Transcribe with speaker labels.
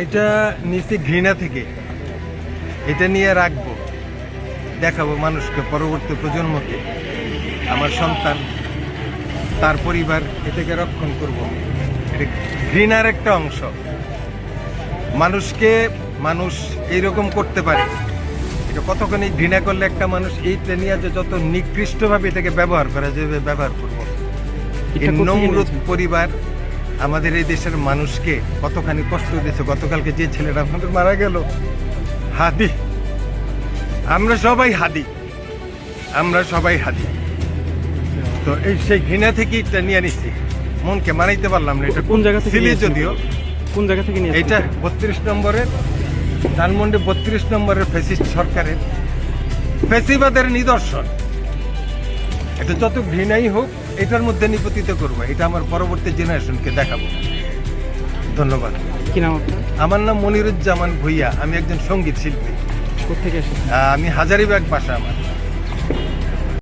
Speaker 1: এটা নিচে ঘৃণা থেকে। এটা নিয়ে রাখব। দেখাবো মানুষকে পরবর্তী প্রজন্মকে। আমার সন্তান তার পরিবার এটাকে রক্ষণ করব। এটা ঘৃণার একটা অংশ। মানুষকে মানুষ এইরকম করতে পারে। এটা কতখানি ঘৃণা করলে একটা মানুষ এইটা নিয়ে যে যত নিকৃষ্টভাবে এটাকে ব্যবহার করা যাবে ব্যবহার করব। এই নমরুদ পরিবার আমাদের এই দেশের মানুষকে কতখানি কষ্ট দিয়েছে। গতকালকে যে ছেলেটা আমাদের মারা গেল হাদি। আমরা সবাই হাদি। আমরা সবাই হাদি। তো এই সেই ঘৃণা থেকে এটা নিয়ে নিচ্ছি। মনকে মানাইতে পারলাম না এটা
Speaker 2: কোন জায়গা থেকে?
Speaker 1: যদিও।
Speaker 2: কোন জায়গা থেকে নিয়ে
Speaker 1: এটা বত্রিশ নম্বরের ধানমন্ডি বত্রিশ নম্বরের ফেসিস্ট সরকারের ফেসিবাদের নিদর্শন। এটা যত ঘৃণাই হোক এটার মধ্যে নিপতিত করব। এটা আমার পরবর্তী জেনারেশনকে দেখাবো। ধন্যবাদ।
Speaker 2: কি নাম আপনার?
Speaker 1: আমার নাম মনিরুজ্জামান ভুইয়া। আমি একজন সংগীত শিল্পী।
Speaker 2: কোথেকে
Speaker 1: আমি হাজারিবাগ বাসা আমার।